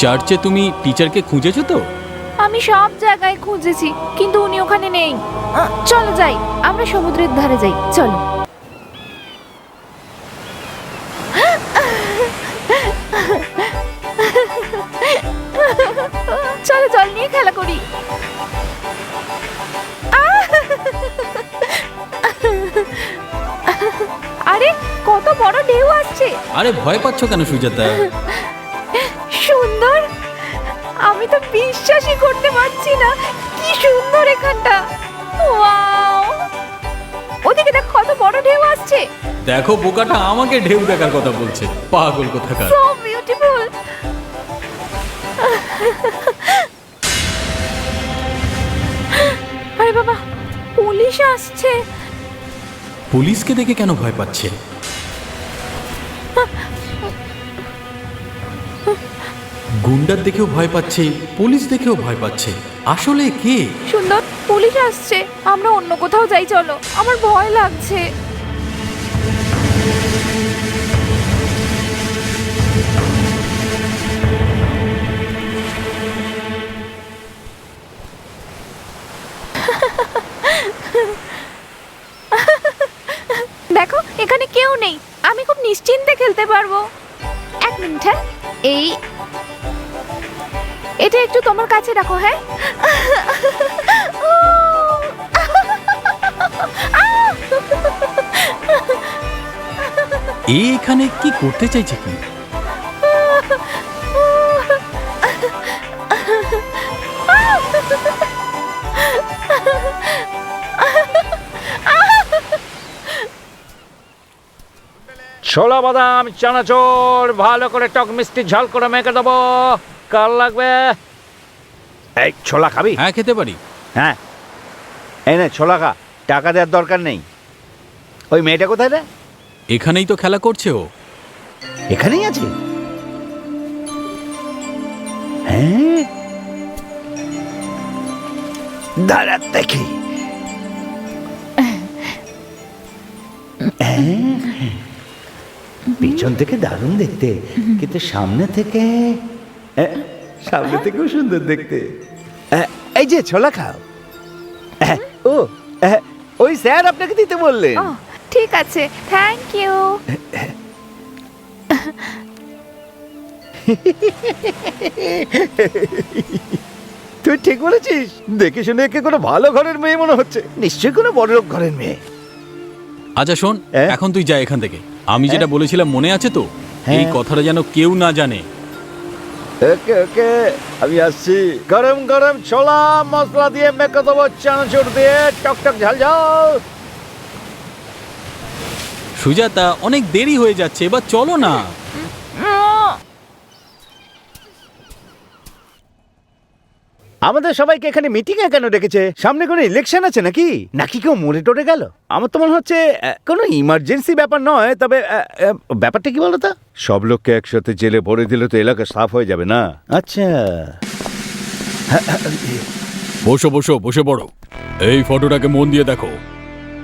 চার্চে তুমি টিচারকে খুঁজেছো তো? আমি সব জায়গায় খুঁজেছি কিন্তু উনি ওখানে নেই। চলো যাই আমরা সমুদ্রের ধারে যাই চলো। চলো জল নিয়ে খেলা করি। আরে কত বড় ঢেউ আসছে। আরে ভয় পাচ্ছ কেন সুজাতা? আমি তো বিশ্বাসই করতে পারছি না। কি সুন্দর এখানটা। ওয়াও। ওদিকে দেখ কত বড় ঢেউ আসছে। দেখো বোকাটা আমাকে ঢেউ দেখার কথা বলছে। পাগল কোথাকার। সো বিউটিফুল আরে বাবা পুলিশ আসছে। পুলিশকে দেখে কেন ভয় পাচ্ছে? গুন্ডার দেখেও ভয় পাচ্ছে, পুলিশ দেখেও ভয় পাচ্ছে। আসলে কে? সুন্দর, পুলিশ আসছে। আমরা অন্য কোথাও যাই, চলো। আমার ভয় লাগছে। দেখো, এখানে কেউ নেই। আমি খুব নিশ্চিন্তে খেলতে পারব। এক মিনিট হ্যাঁ? এই এটা একটু তোমার কাছে রাখো হ্যাঁ? এ এখানে কি করতে চাইছে কি? ছোলা বাদাম চানাচোর ভালো করে টক মিষ্টি ঝাল করে মেখে দেবো। কাল লাগবে। এই ছোলা খাবি? হ্যাঁ খেতে পারি। হ্যাঁ। এই নে ছোলা খা। টাকা দেওয়ার দরকার নেই। ওই মেয়েটা কোথায় রে? এখানেই তো খেলা করছে ও। এখানেই আছে? হ্যাঁ। দাঁড়া দেখি। হ্যাঁ। পিছন থেকে দারুণ দেখতে। কিন্তু সামনে থেকে সামনে থেকেও সুন্দর দেখতে। আহ, এই যে ছোলা খাও। আহ, ও ওই স্যার আপনাকে দিতে বললেন। ঠিক আছে থ্যাংক ইউ তুই ঠিক বলেছিস দেখে শুনে একে কোনো ভালো ঘরের মেয়ে মনে হচ্ছে। নিশ্চয়ই কোনো বড় লোক ঘরের মেয়ে। আচ্ছা শোন হ্যাঁ? এখন তুই যা এখান থেকে। আমি যেটা বলেছিলাম মনে আছে তো? এই হ্যাঁ। কথাটা যেন কেউ না জানে। ওকে ওকে আমি আসছি। গরম গরম ছোলা মশলা দিয়ে মেখে দেবো চানাচুর দিয়ে টক টক ঝাল ঝাল। সুজাতা অনেক দেরি হয়ে যাচ্ছে এবার চলো না। আমাদের সবাইকে এখানে মিটিং এ কেন রেখেছে সামনে কোনো ইলেকশন আছে নাকি? নাকি কেউ মরে টরে গেল? আমার তো মনে হচ্ছে আহ, কোনো ইমার্জেন্সি ব্যাপার নয় তবে আহ, আহ, ব্যাপারটা কি বলো বলতো? সব লোককে একসাথে জেলে ভরে দিলে তো এলাকা সাফ হয়ে যাবে না। আচ্ছা। বসো বসো বসে পড়ো। এই ফটোটাকে মন দিয়ে দেখো।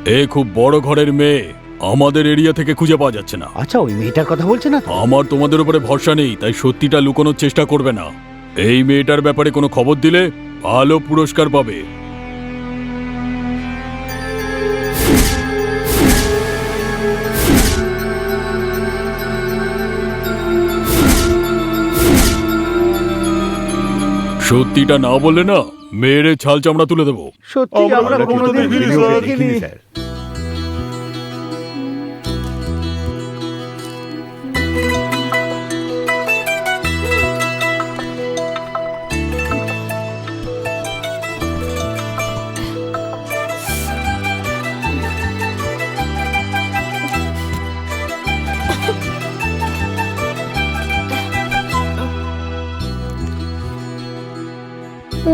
এ খুব বড় ঘরের মেয়ে। আমাদের এরিয়া থেকে খুঁজে পাওয়া যাচ্ছে না। আচ্ছা ওই মেয়েটার কথা বলছে না? তো? আমার তোমাদের উপরে ভরসা নেই তাই সত্যিটা লুকোনোর চেষ্টা করবে না। এই মেয়েটার ব্যাপারে কোনো খবর দিলে ভালো পুরস্কার পাবে। সত্যিটা না বললে না মেয়ের ছাল চামড়া তুলে দেবো। সত্যি আমরা কোনোদিন ভিডিও দেখিনি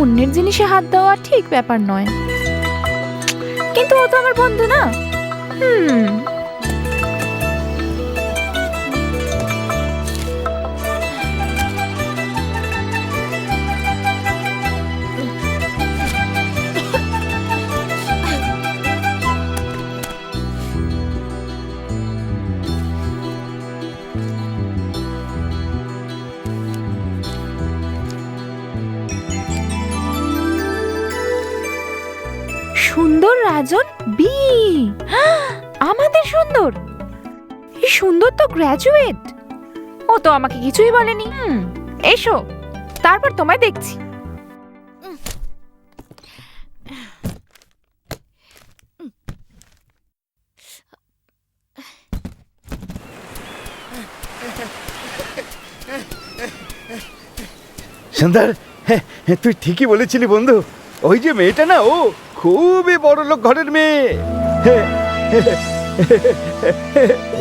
অন্যের জিনিসে হাত দেওয়া ঠিক ব্যাপার নয়। কিন্তু ও তো আমার বন্ধু না। হুম। রাজন বি আমাদের সুন্দর। এই সুন্দর তো গ্র্যাজুয়েট ও তো আমাকে কিছুই বলেনি। এসো, তারপর তোমায় দেখছি। সুন্দর তুই ঠিকই বলেছিলি বন্ধু। ওই যে মেয়েটা না, ও খুবই বড় লোক ঘরের মেয়ে।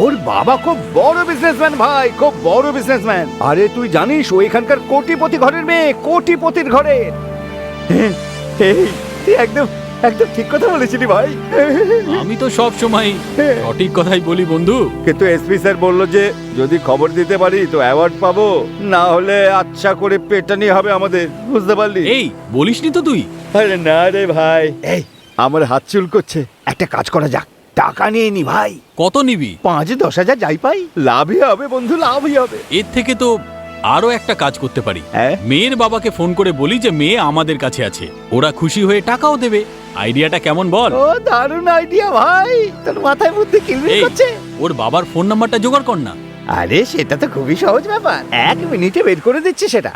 ওর বাবা খুব বড় বিজনেসম্যান ভাই, খুব বড় বিজনেসম্যান আরে তুই জানিস, ও এখানকার কোটিপতি ঘরের মেয়ে, কোটিপতির ঘরের একদম একদম ঠিক কথা বলেছিলি ভাই। আমি তো সব সময় সঠিক কথাই বলি বন্ধু। কিন্তু এসপি স্যার বলল যে যদি খবর দিতে পারি তো অ্যাওয়ার্ড পাবো। না হলে আচ্ছা করে পেটানি হবে আমাদের বুঝতে পারলি? এই বলিসনি তো তুই? আরে না রে ভাই। এই আমার হাত চুল করছে। একটা কাজ করা যাক। টাকা নিয়ে নি ভাই। কত নিবি? পাঁচ দশ হাজার যাই পাই। লাভই হবে বন্ধু লাভই হবে। এর থেকে তো আরও একটা কাজ করতে পারি। হ্যাঁ? মেয়ের বাবাকে ফোন করে বলি যে মেয়ে আমাদের কাছে আছে। ওরা খুশি হয়ে টাকাও দেবে। আইডিয়াটা কেমন বল? ও দারুণ আইডিয়া ভাই। তোর মাথায় বুদ্ধি কিলবিল এই করছে? ওর বাবার ফোন নাম্বারটা জোগাড় কর না। আরে সেটা তো খুবই সহজ ব্যাপার। এক মিনিটে বের করে দিচ্ছি সেটা।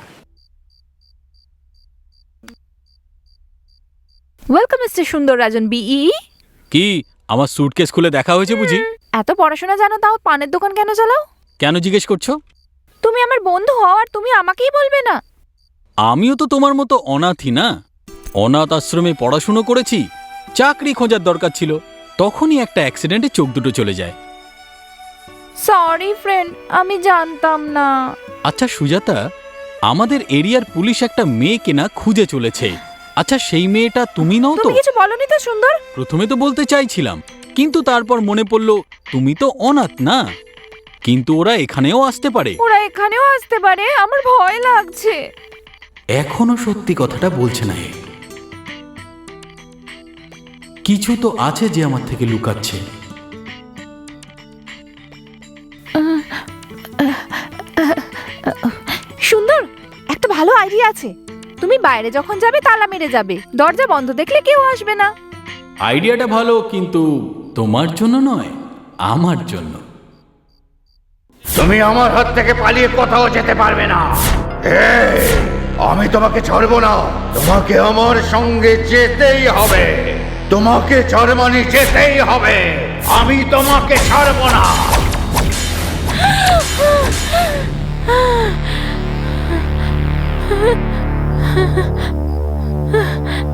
ওয়েলকাম মিস্টার সুন্দর রাজন বিই কি আমার সুটকেস খুলে দেখা হয়েছে বুঝি? এত পড়াশোনা জানো তাও পানের দোকান কেন চালাও? কেন জিজ্ঞেস করছ? তুমি আমার বন্ধু হও আর তুমি আমাকেই বলবে না। আমিও তো তোমার মতো অনাথই না? অনাথ আশ্রমে পড়াশুনো করেছি চাকরি খোঁজার দরকার ছিল তখনই একটা অ্যাক্সিডেন্টে চোখ দুটো চলে যায়। সরি ফ্রেন্ড আমি জানতাম না। আচ্ছা সুজাতা আমাদের এরিয়ার পুলিশ একটা মেয়ে কেনা খুঁজে চলেছে। আচ্ছা সেই মেয়েটা তুমি নও তো? তুমি কিছু বলনি তো সুন্দর। প্রথমে তো বলতে চাইছিলাম কিন্তু তারপর মনে পড়ল তুমি তো অনাথ না? কিন্তু ওরা এখানেও আসতে পারে। ওরা এখানেও আসতে পারে আমার ভয় লাগছে। এখনও সত্যি কথাটা বলছে না এ। কিছু তো আছে যে আমার থেকে লুকাচ্ছে। সুন্দর একটা ভালো আইডিয়া আছে। তুমি বাইরে যখন যাবে তালা মেরে যাবে। দরজা বন্ধ দেখলে কেউ আসবে না। আইডিয়াটা ভালো কিন্তু তোমার জন্য নয় আমার জন্য। তুমি আমার হাত থেকে পালিয়ে কোথাও যেতে পারবে না। আমি তোমাকে ছাড়বো না। তোমাকে আমার সঙ্গে যেতেই হবে। তোমাকে জার্মানি যেতেই হবে। আমি তোমাকে ছাড়বো না।